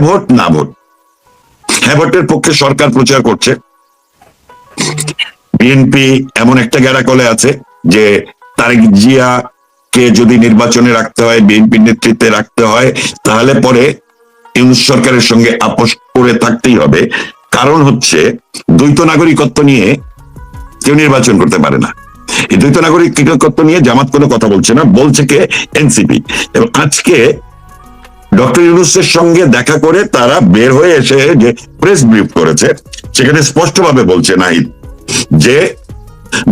Vote না vote. হ্যাঁ ভোটের পক্ষে সরকার প্রচার করছে। বিএনপি এমন একটা গ্যারাকলে আছে যে তারেক জিয়া কে যদি নির্বাচনে রাখতে হয়, বিএনপির নেতৃত্বে রাখতে হয়, তাহলে পরে ইউনুস সরকারের সঙ্গে আপোষ করে থাকতেই হবে। কারণ হচ্ছে দ্বৈত নাগরিকত্ব নিয়ে কেউ নির্বাচন করতে পারে না। এই দ্বৈত নাগরিকত্ব নিয়ে জামাত কোনো কথা বলছে না, বলছে কে? এনসিপি। এবং আজকে ডক্টর ইউনুসের সঙ্গে দেখা করে তারা বের হয়ে এসে যে প্রেস ব্রিফ করেছে, সেখানে স্পষ্টভাবে বলছে নাহিদ যে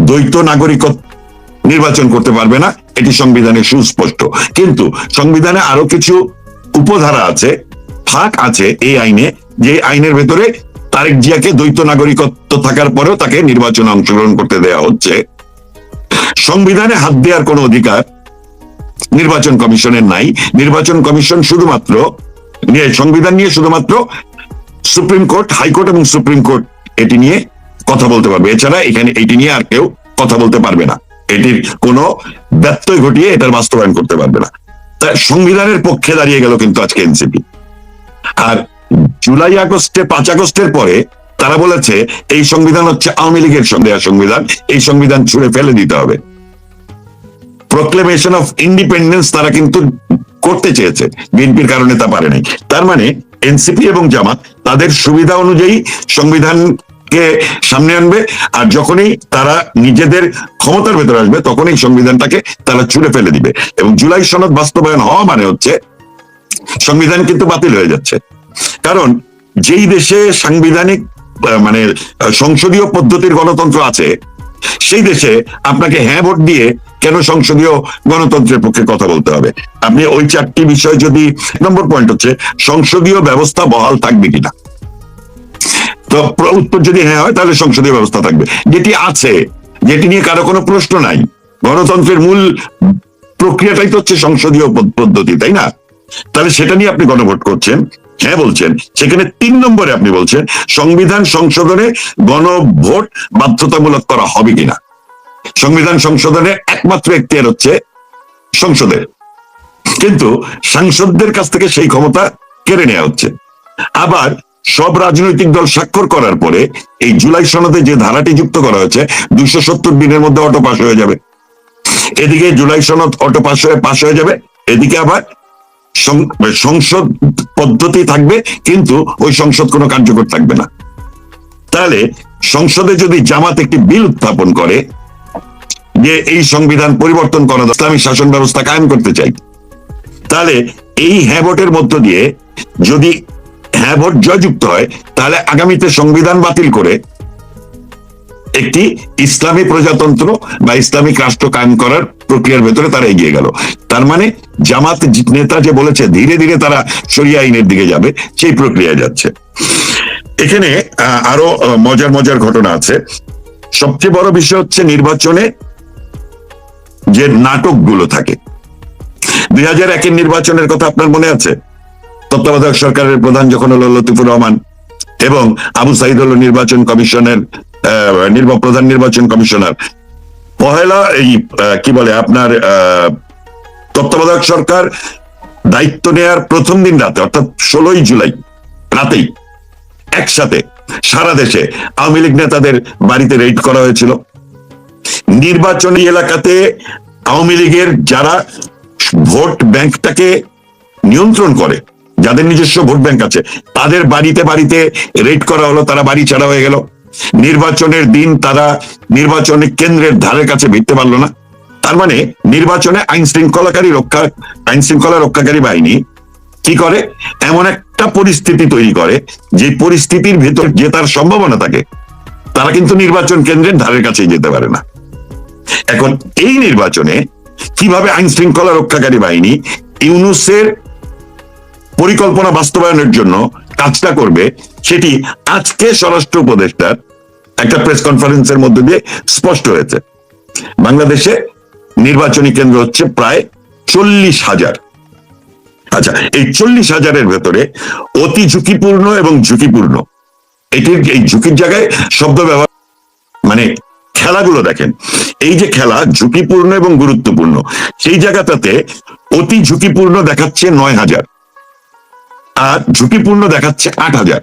দ্বৈত নাগরিকত্ব নির্বাচন করতে পারবে না, এটি সংবিধানে সুস্পষ্ট। কিন্তু সংবিধানে আরও কিছু উপধারা আছে, ফাঁক আছে এই আইনে, যে আইনের ভেতরে তারেক জিয়াকে দ্বৈত নাগরিকত্ব থাকার পরেও তাকে নির্বাচনে অংশগ্রহণ করতে দেওয়া হচ্ছে। সংবিধানে হাত দেওয়ার কোনো অধিকার নির্বাচন কমিশনের নাই। নির্বাচন কমিশন শুধুমাত্র সংবিধান নিয়ে শুধুমাত্র সুপ্রিম কোর্ট, হাইকোর্ট এবং সুপ্রিম কোর্ট এটি নিয়ে কথা বলতে পারবে। এছাড়া এখানে এটি নিয়ে আর কেউ কথা বলতে পারবে না। এটির কোনো ব্যত্যয় ঘটিয়ে এটার বাস্তবায়ন করতে পারবে না। সংবিধানের পক্ষে দাঁড়িয়ে গেল কিন্তু আজকে এনসিপি। আর জুলাই আগস্টে, পাঁচ আগস্টের পরে তারা বলেছে, এই সংবিধান হচ্ছে আওয়ামী লীগের সন্দেহ সংবিধান, এই সংবিধান ছুড়ে ফেলে দিতে হবে। প্রক্লেমেশন অফ ইন্ডিপেন্ডেন্স তারা কিন্তু করতে চেয়েছে। বিএনপির কারণে তা পারে নাই তার মানে এনসিপি এবং জামাত তাদের সুবিধা অনুযায়ী সংবিধানকে সামনে আনবে আর যখনই তারা নিজেদের ক্ষমতার ভেতরে আসবে তখনই সংবিধানটাকে তারা ছুঁড়ে ফেলে দিবে। এবং জুলাই সনদ বাস্তবায়ন হওয়া মানে হচ্ছে সংবিধান কিন্তু বাতিল হয়ে যাচ্ছে। কারণ যেই দেশে সাংবিধানিক মানে সংসদীয় পদ্ধতির গণতন্ত্র আছে সেই দেশে আপনাকে হ্যাঁ ভোট দিয়ে কেন সংসদীয় গণতন্ত্রের পক্ষে কথা বলতে হবে? আপনি ওই চারটি বিষয় যদি, নম্বর পয়েন্ট হচ্ছে, সংসদীয় ব্যবস্থা বহাল থাকবে কিনা? তো উত্তর যদি হ্যাঁ হয়, তাহলে সংসদীয় ব্যবস্থা থাকবে। যেটি আছে, যেটি নিয়ে কারও কোনো প্রশ্ন নাই, গণতন্ত্রের মূল প্রক্রিয়াটাই তো হচ্ছে সংসদীয় পদ- পদ্ধতি, তাই না? তাহলে সেটা নিয়ে আপনি গণভোট করছেন হ্যাঁ বলছেন। সেখানে তিন নম্বরে আপনি বলছেন, সংবিধান সংশোধনে গণভোট বাধ্যতামূলক করা হবে কিনা। সংবিধান সংশোধনে একমাত্র এখতিয়ার হচ্ছে সংসদের। কিন্তু সাংসদদের কাছ থেকে সেই ক্ষমতা কেড়ে নেওয়া হচ্ছে। আবার সব রাজনৈতিক দল স্বাক্ষর করার পরে এই জুলাই সনদে যে ধারাটি যুক্ত করা হয়েছে, দুইশো সত্তর দিনের মধ্যে অটো পাস হয়ে যাবে। এদিকে জুলাই সনদ অটো পাস হয়ে পাস হয়ে যাবে, এদিকে আবার সংসদ পদ্ধতি থাকবে, কিন্তু ওই সংসদ কোনো কার্যকর থাকবে না। তাহলে সংসদে যদি জামাত একটি বিল উত্থাপন করে, যে এই সংবিধান পরিবর্তন করা ইসলামী শাসন ব্যবস্থা কায়েম করতে চাই, তাহলে এই হ্যাঁ ভোটের মধ্য দিয়ে যদি হ্যাঁ ভোট জয়যুক্ত হয়, তাহলে আগামীতে সংবিধান বাতিল করে একটি ইসলামী প্রজাতন্ত্র বা ইসলামিক রাষ্ট্র কায়েম করার প্রক্রিয়ার ভেতরে তারা এগিয়ে গেল। তার মানে জামাত নেতা যে বলেছে, ধীরে ধীরে তারা সরিয়া আইনের দিকে যাবে, সেই প্রক্রিয়ায় যাচ্ছে। এখানে আরও মজার মজার ঘটনা আছে। সবচেয়ে বড় বিষয় হচ্ছে নির্বাচনে যে নাটকগুলো থাকে। দুই হাজার একের নির্বাচনের কথা আপনার মনে আছে? তত্ত্বাবধায়ক সরকারের প্রধান যখন হলো লতিফুর রহমান এবং আবু সাইদ হল নির্বাচন কমিশনের প্রধান নির্বাচন কমিশনার। পহেলা এই কি বলে আপনার তত্ত্বাবধায়ক সরকার দায়িত্ব নেয়ার প্রথম দিন রাতে, অর্থাৎ ষোলোই জুলাই রাতেই একসাথে সারা দেশে আওয়ামী লীগ নেতাদের বাড়িতে রেড করা হয়েছিল। নির্বাচনী এলাকাতে আওয়ামী লীগের যারা ভোট ব্যাংকটাকে নিয়ন্ত্রণ করে যাদের নিজস্ব ভোট ব্যাংক আছে, তাদের বাড়িতে বাড়িতে রেড করা হলো, তারা বাড়ি ছাড়া হয়ে গেল। নির্বাচনের দিন তারা নির্বাচনী কেন্দ্রের ধারে কাছে ভিড়তে পারল না। তার মানে নির্বাচনে আইন শৃঙ্খলাকারী রক্ষা, আইন শৃঙ্খলা রক্ষাকারী বাহিনী কি করে? এমন একটা পরিস্থিতি তৈরি করে, যে পরিস্থিতির ভেতর যে তার সম্ভাবনা থাকে, তারা কিন্তু নির্বাচন কেন্দ্রের ধারের কাছেই যেতে পারে না। এখন এই নির্বাচনে কীভাবে আইন শৃঙ্খলা রক্ষাকারী বাহিনী ইউনুসের পরিকল্পনা বাস্তবায়নের জন্য কাজটা করবে সেটি আজকে স্বরাষ্ট্র উপদেষ্টার একটা প্রেস কনফারেন্সের মধ্য দিয়ে স্পষ্ট হয়েছে। বাংলাদেশে নির্বাচনী কেন্দ্র হচ্ছে প্রায় চল্লিশ হাজার। আচ্ছা এই চল্লিশ হাজারের ভেতরে অতি ঝুঁকিপূর্ণ এবং ঝুঁকিপূর্ণ। এটির এই ঝুঁকির জায়গায় শব্দ ব্যবহার মানে খেলাগুলো দেখেন। এই যে খেলা ঝুঁকিপূর্ণ এবং গুরুত্বপূর্ণ, সেই জায়গাটাতে অতি ঝুঁকিপূর্ণ দেখাচ্ছে নয় হাজার। আর ঝুঁকিপূর্ণ দেখাচ্ছে আট হাজার।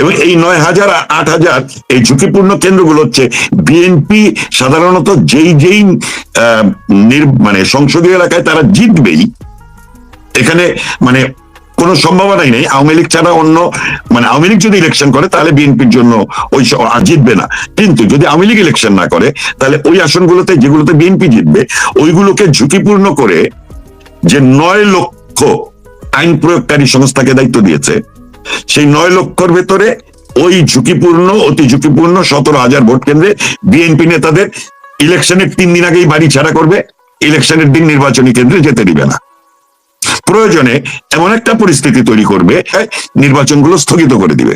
এবং এই নয় হাজার আট হাজার এই ঝুঁকিপূর্ণ কেন্দ্রগুলো হচ্ছে বিএনপি সাধারণত যেই যেই মানে সংসদীয় এলাকায় তারা জিতবেই। এখানে মানে কোনো সম্ভাবনাই নেই। আওয়ামী লীগ ছাড়া অন্য মানে আওয়ামী লীগ যদি ইলেকশন করে, তাহলে বিএনপির জন্য ওই জিতবে না। কিন্তু যদি আওয়ামী লীগ ইলেকশন না করে, তাহলে ওই আসনগুলোতে, যেগুলোতে বিএনপি জিতবে, ওইগুলোকে ঝুঁকিপূর্ণ করে যে নয় লক্ষ আইন প্রয়োগকারী সংস্থাকে দায়িত্ব দিয়েছে। সেই নয় লক্ষর ভেতরে ওই ঝুঁকিপূর্ণ অতি ঝুঁকিপূর্ণ সতেরো হাজার ভোট কেন্দ্রে বিএনপি নেতাদের ইলেকশনের তিন দিন আগেই বাড়ি ছাড়া করবে ইলেকশনের দিন নির্বাচনী কেন্দ্রে যেতে দিবে না। প্রয়োজনে এমন একটা পরিস্থিতি তৈরি করবে হ্যাঁ, নির্বাচনগুলো স্থগিত করে দিবে।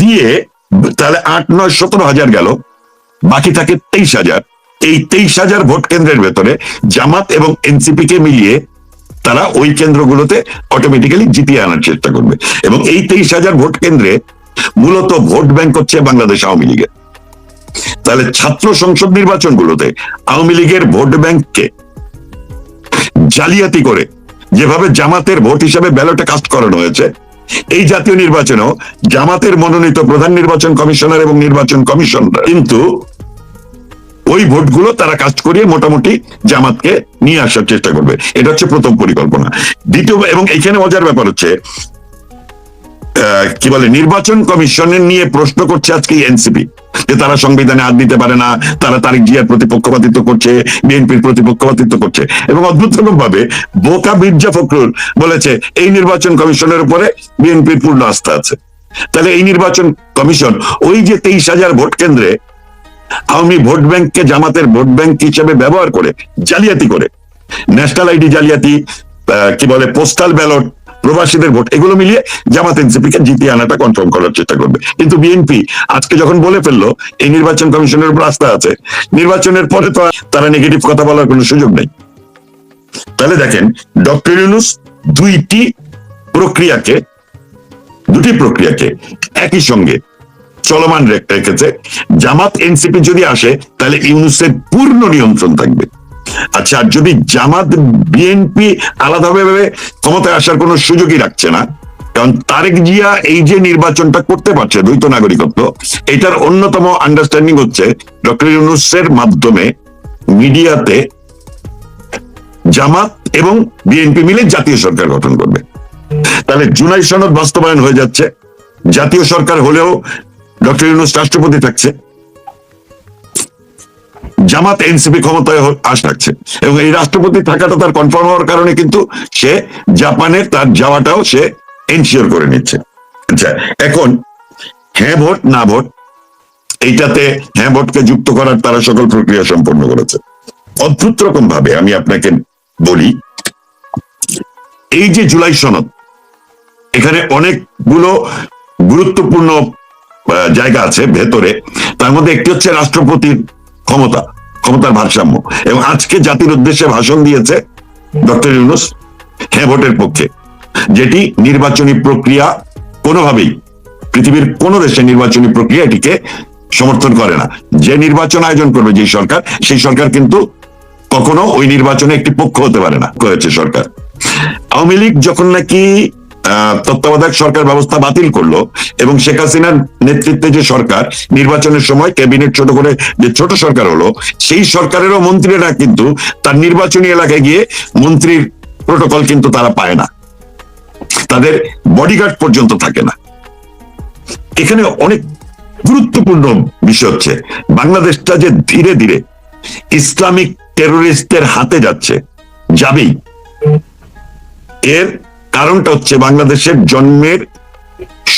দিয়ে তাহলে আট নয় সতেরো হাজার গেল বাকি থাকে তেইশ হাজার। এই তেইশ হাজার ভোট কেন্দ্রের ভেতরে জামাত এবং এনসিপি কে মিলিয়ে তারা ওই কেন্দ্রগুলোতে অটোমেটিক্যালি জিতিয়ে আনার চেষ্টা করবে। এবং এই তেইশ হাজার ভোট কেন্দ্রে মূলত ভোট ব্যাংক হচ্ছে বাংলাদেশ আওয়ামী লীগের। তাহলে ছাত্র সংসদ নির্বাচনগুলোতে আওয়ামী লীগের ভোট ব্যাংককে জালিয়াতি করে যেভাবে জামাতের ভোট হিসাবে ব্যালটে কাস্ট করানো হয়েছে, এই জাতীয় নির্বাচনেও জামাতের মনোনীত প্রধান নির্বাচন কমিশনার এবং নির্বাচন কমিশন কিন্তু ওই ভোটগুলো তারা কাজ করিয়ে মোটামুটি জামাতকে নিয়ে আসার চেষ্টা করবে। এটা হচ্ছে প্রথম পরিকল্পনা। দ্বিতীয় এবং এখানে মজার ব্যাপার হচ্ছে কি বলে, নির্বাচন কমিশনের নিয়ে প্রশ্ন করছে আজকে এনসিপি, যে তারা সংবিধানে হাত দিতে পারে না, তারা তারিক জিয়ার প্রতি পক্ষপাতিত্ব করছে, বিএনপির প্রতি পক্ষপাতিত্ব করছে এবং অদ্ভুত রকম ভাবে বোকা মির্জা ফখরুল বলেছে, এই নির্বাচন কমিশনের উপরে বিএনপির পূর্ণ আস্থা আছে। তাহলে এই নির্বাচন কমিশন ওই যে তেইশ হাজার ভোট কেন্দ্রে আওয়ামী ভোট ব্যাংককে জামাতের ভোট ব্যাংক হিসেবে ব্যবহার করে জালিয়াতি করে। ন্যাশনাল আইডি জালিয়াতি কি বলে পোস্টাল ব্যালট প্রবাসীদের ভোট, এগুলো মিলিয়ে জামাত এনসিপি কে জিতিয়ে আনাটা কনফার্ম করার চেষ্টা করবে। কিন্তু বিএনপি আজকে যখন বলে ফেলল, এই নির্বাচন কমিশনের উপর আস্থা আছে। নির্বাচনের পরে তো তারা নেগেটিভ কথা বলার কোনো সুযোগ নেই। তাহলে দেখেন ডক্টর ইউনুস দুইটি প্রক্রিয়াকে, দুটি প্রক্রিয়াকে একই সঙ্গে চলমান রেখেছে। জামাত এনসিপি যদি আসে, তাহলে ইউনুসের পূর্ণ নিয়ন্ত্রণ থাকবে। আচ্ছা আর যদি জামাত বিএনপি আলাদাভাবে ক্ষমতায় আসার কোনো সুযোগই রাখছে না, কারণ তারেক জিয়া এই যে নির্বাচনটা করতে পারছে, দ্বৈত নাগরিকত্ব, এটার অন্যতম আন্ডারস্ট্যান্ডিং হচ্ছে ডক্টর ইউনুসের মাধ্যমে মিডিয়াতে জামাত এবং বিএনপি মিলে জাতীয় সরকার গঠন করবে। তাহলে জুনাই সনদ বাস্তবায়ন হয়ে যাচ্ছে। জাতীয় সরকার হলেও ডক্টর ইউনুস রাষ্ট্রপতি থাকছে। জামাত, এনসিপি ক্ষমতায় আস থাকছে। এবং এই রাষ্ট্রপতি থাকাটা তার কনফার্ম হওয়ার কারণে কিন্তু সে জাপানের তার যাওয়াটাও সে এনশিওর করে নিচ্ছে। আচ্ছা এখন হ্যাঁ ভোট, না ভোট, এইটাতে হ্যাঁ ভোটকে যুক্ত করার তারা সকল প্রক্রিয়া সম্পন্ন করেছে। অদ্ভুত রকম ভাবে আমি আপনাকে বলি, এই যে জুলাই সনদ, এখানে অনেকগুলো গুরুত্বপূর্ণ জায়গা আছে ভেতরে, তার মধ্যে একটি হচ্ছে রাষ্ট্রপতির ক্ষমতা, ক্ষমতার ভারসাম্য। এবং আজকে জাতির উদ্দেশ্যে ভাষণ দিয়েছে ডক্টর ইউনুস হ্যাঁ ভোটের পক্ষে, যেটি নির্বাচনী প্রক্রিয়া কোনোভাবেই পৃথিবীর কোন দেশে নির্বাচনী প্রক্রিয়া এটিকে সমর্থন করে না। যে নির্বাচন আয়োজন করবে যে সরকার, সেই সরকার কিন্তু কখনো ওই নির্বাচনে একটি পক্ষ হতে পারে না, করেছে সরকার। আওয়ামী লীগ যখন নাকি তত্ত্বাবধায়ক সরকার ব্যবস্থা বাতিল করল এবং শেখ হাসিনার নেতৃত্বে যে সরকার, নির্বাচনের সময় ক্যাবিনেট ছোট করে যে ছোট সরকার হলো, সেই সরকারেরও মন্ত্রীরা কিন্তু তার নির্বাচনী এলাকায় গিয়ে মন্ত্রীর প্রোটোকল কিন্তু তারা পায় না। তাদের বডিগার্ড পর্যন্ত থাকে না। এখানে অনেক গুরুত্বপূর্ণ বিষয় হচ্ছে, বাংলাদেশটা যে ধীরে ধীরে ইসলামিক টেরোরিস্টদের হাতে যাচ্ছে, যাবেই। এর কারণটা হচ্ছে বাংলাদেশের জন্মের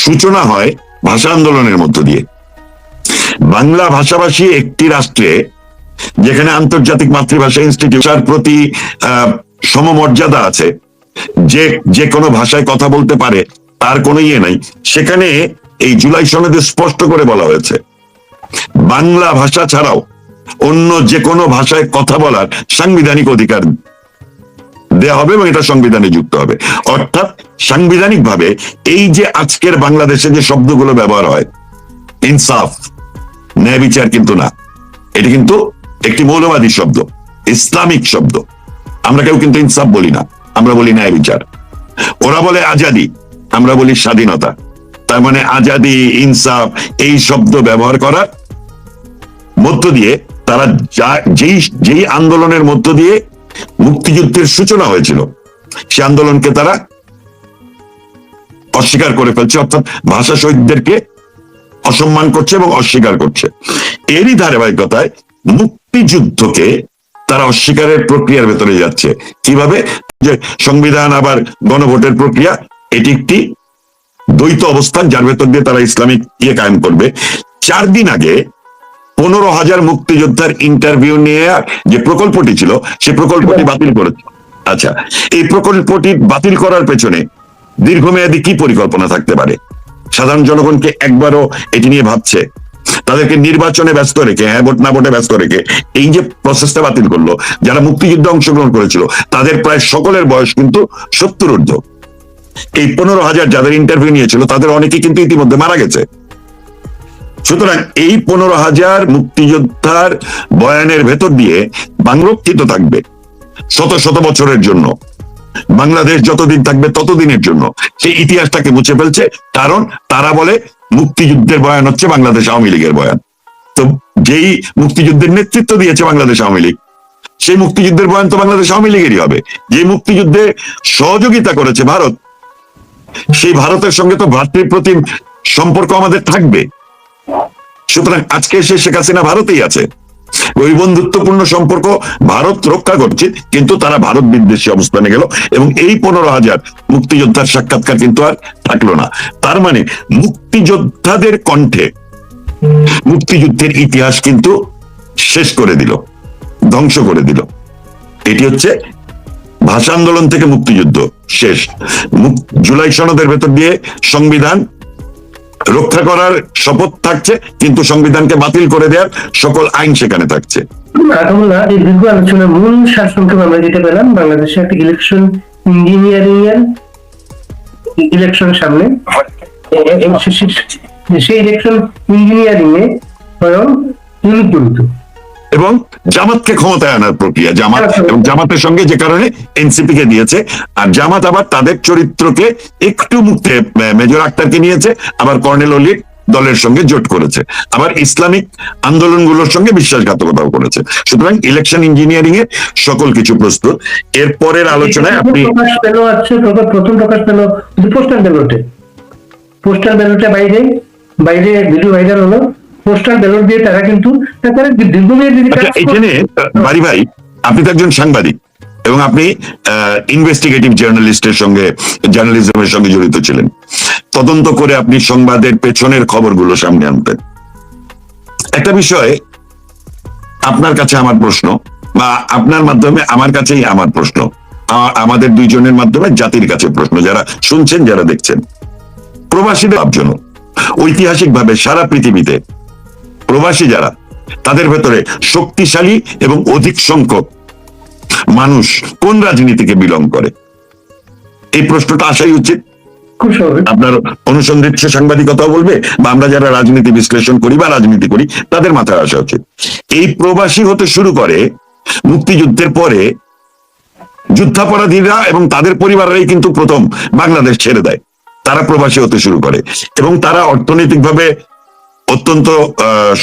সূচনা হয় ভাষা আন্দোলনের মধ্য দিয়ে। বাংলা ভাষাভাষী একটি রাষ্ট্রে যেখানে আন্তর্জাতিক মাতৃভাষা ইনস্টিটিউশন প্রতি সমমর্যাদা আছে, যে যে কোনো ভাষায় কথা বলতে পারে, তার কোনো ইয়ে নাই। সেখানে এই জুলাই সনদে স্পষ্ট করে বলা হয়েছে, বাংলা ভাষা ছাড়াও অন্য যে কোনো ভাষায় কথা বলার সাংবিধানিক অধিকার দেওয়া হবে এবং এটা সংবিধানে যুক্ত হবে। অর্থাৎ সাংবিধানিক ভাবে এই যে আজকের বাংলাদেশে যে শব্দগুলো ব্যবহার হয়, ইনসাফ, ন্যায় বিচার কিন্তু না। এটি কিন্তু একটি মৌলবাদী শব্দ, ইসলামিক শব্দ। আমরা কেউ কিন্তু ইনসাফ বলি না, আমরা বলি ন্যায় বিচার। ওরা বলে আজাদি, আমরা বলি স্বাধীনতা। তার মানে আজাদি, ইনসাফ, এই শব্দ ব্যবহার করার মধ্য দিয়ে তারা যা- যেই যেই আন্দোলনের মধ্য দিয়ে মুক্তিযুদ্ধের সূচনা হয়েছিল। সে আন্দোলনকে তারা অস্বীকার করে ফেলছে, অর্থাৎ ভাষা শহীদদেরকে অসম্মান করছে এবং অস্বীকার করছে। এরই ধারাবাহিকতায় মুক্তিযুদ্ধকে তারা অস্বীকারের প্রক্রিয়ার ভেতরে যাচ্ছে। কীভাবে? যে সংবিধান আবার গণভোটের প্রক্রিয়া, এটি একটি দ্বৈত অবস্থান যার ভেতর দিয়ে তারা ইসলামিক ইয়ে কায়েম করবে। চার দিন আগে পনেরো হাজার মুক্তিযোদ্ধার ইন্টারভিউ নিয়ে যে প্রকল্পটি ছিল সে প্রকল্পটি বাতিল করেছে। আচ্ছা এই প্রকল্পটি বাতিল করার পেছনে দীর্ঘমেয়াদী কি পরিকল্পনা থাকতে পারে? সাধারণ জনগণকে একবারও এটি নিয়ে ভাবছে। তাদেরকে নির্বাচনে ব্যস্ত রেখে হ্যাঁ ভোট না ভোটে ব্যস্ত রেখে এই যে প্রসেসটা বাতিল করল যারা মুক্তিযুদ্ধে অংশগ্রহণ করেছিল তাদের প্রায় সকলের বয়স কিন্তু সত্তর ঊর্ধ্ব। এই পনেরো হাজার যাদের ইন্টারভিউ নিয়েছিল তাদের অনেকে কিন্তু ইতিমধ্যে মারা গেছে। সুতরাং এই পনেরো হাজার মুক্তিযোদ্ধার বয়ানের ভেতর দিয়ে বাংরক্ষিত থাকবে শত শত বছরের জন্য। বাংলাদেশ যতদিন থাকবে ততদিনের জন্য। সেই ইতিহাসটাকে মুছে ফেলছে, কারণ তারা বলে মুক্তিযুদ্ধের বয়ান হচ্ছে বাংলাদেশ আওয়ামী লীগের বয়ান। তো যেই মুক্তিযুদ্ধের নেতৃত্ব দিয়েছে বাংলাদেশ আওয়ামী লীগ, সেই মুক্তিযুদ্ধের বয়ান তো বাংলাদেশ আওয়ামী লীগেরই হবে। যে মুক্তিযুদ্ধে সহযোগিতা করেছে ভারত, সেই ভারতের সঙ্গে তো ভ্রাতৃপ্রতিম সম্পর্ক আমাদের থাকবে। সুতরাং আজকে সে শেখ হাসিনা ভারতেই আছে। ওই বন্ধুত্বপূর্ণ সম্পর্ক ভারত রক্ষা করছে, কিন্তু তারা ভারত বিদ্বেষী অবস্থানে গেল এবং এই পনেরো হাজার মুক্তিযোদ্ধার সাক্ষাৎকার কিন্তু আর থাকল না। তার মানে মুক্তিযোদ্ধাদের কণ্ঠে মুক্তিযুদ্ধের ইতিহাস কিন্তু শেষ করে দিল, ধ্বংস করে দিল। এটি হচ্ছে ভাষা আন্দোলন থেকে মুক্তিযুদ্ধ শেষ। জুলাই সনদের ভেতর দিয়ে সংবিধান রক্ষা করার শপথ থাকছে কিন্তু সংবিধানকে বাতিল করে দেওয়ার সকল আইন সেখানে থাকছে। আকামুল্লাহ এই দীর্ঘ আলোচনার মূল সারসংক্ষেপ আমরা যেতে পেলাম বাংলাদেশে একটা ইলেকশন ইঞ্জিনিয়ারিং এর ইলেকশন সামনে। সে- সেই ইলেকশন ইঞ্জিনিয়ারিং এ স্বয়ং তিনি জড়িত এবং জামাতকে ক্ষমতায় আনার প্রক্রিয়া জামাত এবং জামাতের সঙ্গে যে কারণে এনসিপি কে দিয়েছে। আর জামাত আবার তাদের চরিত্রকে একটু মুক্তে মেজর আক্তারকে নিয়েছে আবার কর্নেল অলির দলের সঙ্গে জোট করেছে। আবার ইসলামিক আন্দোলনগুলোর সঙ্গে বিশ্বাসঘাতকতাও করেছে। সুতরাং ইলেকশন ইঞ্জিনিয়ারিং এ সকল কিছু প্রস্তুত। এর পরের আলোচনায় আপনি প্রথম প্রকাশ পেল পোস্টাল ব্যালটে। পোস্টাল ব্যালটে বাইরে বাইরে ভিডিও ভাইরাল হলো। পোস্টাল ব্যালট দিয়ে তারা কিন্তু তারা দীর্ঘমেয়াদী আচ্ছা এখানে বাড়ি ভাই আপনি তো একজন সাংবাদিক এবং আপনি ইনভেস্টিগেটিভ জার্নালিস্টের সঙ্গে জার্নালিজমের সঙ্গে জড়িত ছিলেন। তদন্ত করে আপনি সংবাদের পেছনের খবরগুলো সামনে আনতেন। একটা বিষয় আপনার কাছে আমার প্রশ্ন বা আপনার মাধ্যমে আমার কাছেই আমার প্রশ্ন আমাদের দুইজনের মাধ্যমে জাতির কাছে প্রশ্ন যারা শুনছেন যারা দেখছেন। প্রবাসীদের লাভজনক। ঐতিহাসিকভাবে সারা পৃথিবীতে প্রবাসী যারা তাদের ভেতরে শক্তিশালী এবং অধিক সংখ্যক মানুষ কোন রাজনীতিকে বিলং করে? এই প্রশ্নটা আসাই উচিত। আপনার অনুসন্ধিৎস সাংবাদিকতা বলবে বা আমরা যারা রাজনীতি বিশ্লেষণ করি বা রাজনীতি করি তাদের মাথায় আসা উচিত। এই প্রবাসী হতে শুরু করে মুক্তিযুদ্ধের পরে যুদ্ধাপরাধীরা এবং তাদের পরিবারেরাই কিন্তু প্রথম বাংলাদেশ ছেড়ে দেয়। তারা প্রবাসী হতে শুরু করে এবং তারা অর্থনৈতিকভাবে অত্যন্ত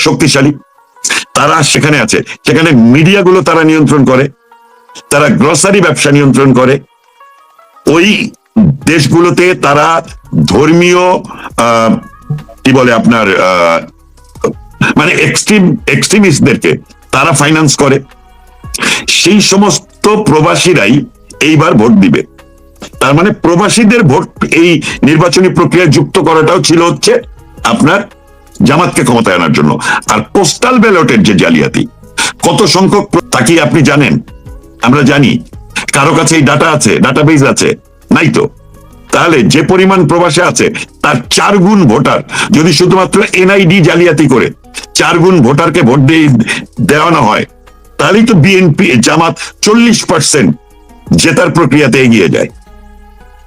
শক্তিশালী। তারা সেখানে আছে। সেখানে মিডিয়াগুলো তারা নিয়ন্ত্রণ করে। তারা গ্রসারি ব্যবসা নিয়ন্ত্রণ করে। ওই দেশগুলোতে তারা ধর্মীয় কি বলে আপনার মানে এক্সট্রিম এক্সট্রিমিস্টদেরকে তারা ফাইন্যান্স করে। সেই সমস্ত প্রবাসীরাই এইবার ভোট দিবে। তার মানে প্রবাসীদের ভোট এই নির্বাচনী প্রক্রিয়ায় যুক্ত করাটাও ছিল হচ্ছে আপনার জামাতকে ক্ষমতায় আনার জন্য। আর পোস্টাল ব্যালটের যে জালিয়াতি, কত সংখ্যক প্র- তা কি আপনি জানেন? আমরা জানি। কারও কাছে এই ডাটা আছে ডাটাবেজ আছে, নাই তো? তাহলে যে পরিমাণ প্রবাসে আছে, তার চার গুণ ভোটার। যদি শুধুমাত্র এনআইডি জালিয়াতি করে, চার গুণ ভোটারকে ভোট দিয়ে দেওয়ানো হয়, তাহলেই তো বিএনপি জামাত চল্লিশ পার্সেন্ট জেতার প্রক্রিয়াতে এগিয়ে যায়।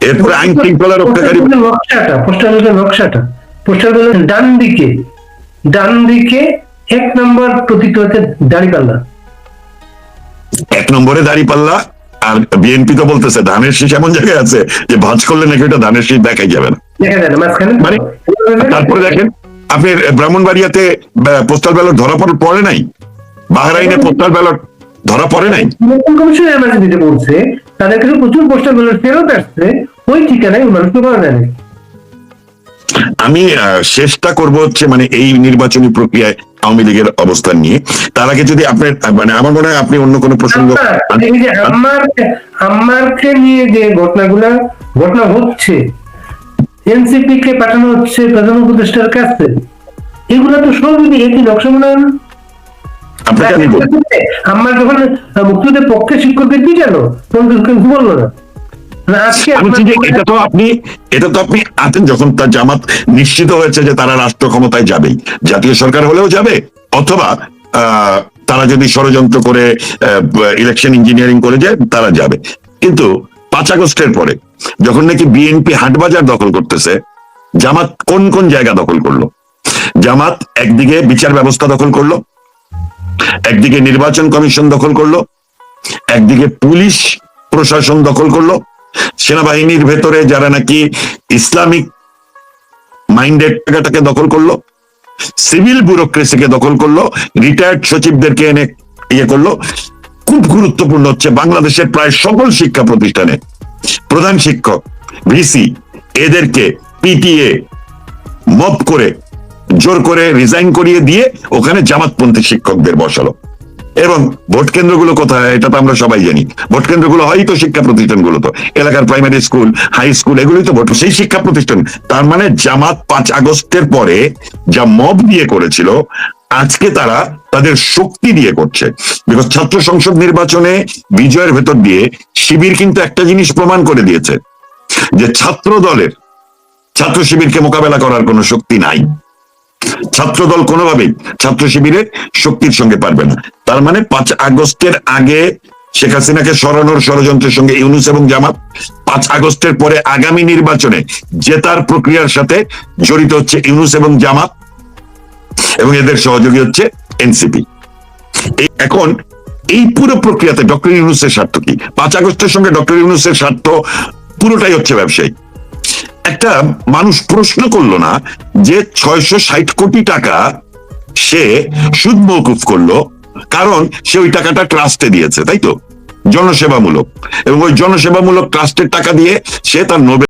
এরপরে আইন শৃঙ্খলা রক্ষাকারী নকশাটা নকশাটা। পোস্টাল ব্যালটের ডান দিকে ডান দিকে এক নম্বর প্রতীক হচ্ছে দাড়িপাল্লা। এক নম্বরে দাঁড়িপাল্লা আর বিএনপি তো বলতেছে ধানের শীষ এমন জায়গায় আছে যে ভাঁজ করলে নাকি ওটা ধানের শীষ দেখাই যাবে না। মানে তারপরে দেখেন আপনি ব্রাহ্মণবাড়িয়াতে পোস্টাল ব্যালট ধরা পড়- পড়ে নাই? বাহরাইনে পোস্টাল ব্যালট ধরা পড়ে নাই? কমিশন দিতে বলছে তাদের কাছে প্রচুর পোস্টার ব্যালট ফেরত আসছে ওই ঠিকানায় মানুষকে পাওয়া যায় না। আমি চেষ্টা করব হচ্ছে মানে এই নির্বাচনী প্রক্রিয়ায় আওয়ামী লীগের অবস্থান নিয়ে। তার আগে যদি আপনার মানে আমার মনে হয় আপনি অন্য কোনো প্রসঙ্গ আম্মার নিয়ে যে ঘটনাগুলা ঘটনা হচ্ছে এনসিপি কে পাঠানো হচ্ছে প্রধান উপদেষ্টার কাছে এগুলো তো সবই একই নকশা মনে হয় আমার যখন মুক্তিযুদ্ধের পক্ষে শিক্ষকদের কি জানো? তখন বলল না। আমি যে এটা তো আপনি এটা তো আপনি আছেন যখন তার জামাত নিশ্চিত হয়েছে যে তারা রাষ্ট্র ক্ষমতায় যাবেই। জাতীয় সরকার হলেও যাবে অথবা তারা যদি ষড়যন্ত্র করে ইলেকশন ইঞ্জিনিয়ারিং করে যায় তারা যাবে। কিন্তু পাঁচ আগস্টের পরে যখন নাকি বিএনপি হাটবাজার দখল করতেছে জামাত কোন কোন জায়গা দখল করল? জামাত একদিকে বিচার ব্যবস্থা দখল করল একদিকে নির্বাচন কমিশন দখল করল একদিকে পুলিশ প্রশাসন দখল করল সেনাবাহিনীর ভেতরে যারা নাকি ইসলামিক মাইন্ডেড জায়গাটাকে দখল করল, সিভিল ব্যুরোক্রেসিকে দখল করল রিটায়ার্ড সচিবদেরকে এনে ইয়ে করল, খুব গুরুত্বপূর্ণ হচ্ছে বাংলাদেশের প্রায় সকল শিক্ষা প্রতিষ্ঠানে। প্রধান শিক্ষক, ভিসি, এদেরকে পিটিএ, মপ করে, জোর করে রিজাইন করিয়ে দিয়ে ওখানে জামাতপন্থী শিক্ষকদের বসালো। এবং ভোট কেন্দ্রগুলো কোথায়, এটা তো আমরা সবাই জানি। ভোট কেন্দ্রগুলো হয়তো শিক্ষা প্রতিষ্ঠানগুলো তো এলাকার প্রাইমারি স্কুল হাই স্কুল এগুলোই তো ভোট সেই শিক্ষা প্রতিষ্ঠান। তার মানে জামাত পাঁচ আগস্টের পরে যা মব দিয়ে করেছিল, আজকে তারা তাদের শক্তি দিয়ে করছে। বিকজ ছাত্র সংসদ নির্বাচনে বিজয়ের ভেতর দিয়ে শিবির কিন্তু একটা জিনিস প্রমাণ করে দিয়েছে, যে ছাত্র দলের ছাত্র শিবিরকে মোকাবেলা করার কোনো শক্তি নাই। ছাত্রদল কোনোভাবেই ছাত্র শিবিরের শক্তির সঙ্গে পারবে না। তার মানে পাঁচ আগস্টের আগে শেখ হাসিনাকে সরানোর ষড়যন্ত্রের সঙ্গে ইউনুস এবং জামাত পাঁচ আগস্টের পরে আগামী নির্বাচনে জেতার প্রক্রিয়ার সাথে জড়িত হচ্ছে ইউনুস এবং জামাত এবং এদের সহযোগী হচ্ছে এনসিপি। এখন এই পুরো প্রক্রিয়াতে ডক্টর ইউনুসের স্বার্থ কি? পাঁচ আগস্টের সঙ্গে ডক্টর ইউনুসের স্বার্থ পুরোটাই হচ্ছে ব্যবসায়ী। একটা মানুষ প্রশ্ন করল না যে ছয়শো ষাট কোটি টাকা সে সুদ মৌকুফ করল, কারণ সে ওই টাকাটা ট্রাস্টে দিয়েছে, তাই তো? জনসেবামূলক। এবং ওই জনসেবামূলক ট্রাস্টের টাকা দিয়ে সে তার নোবেল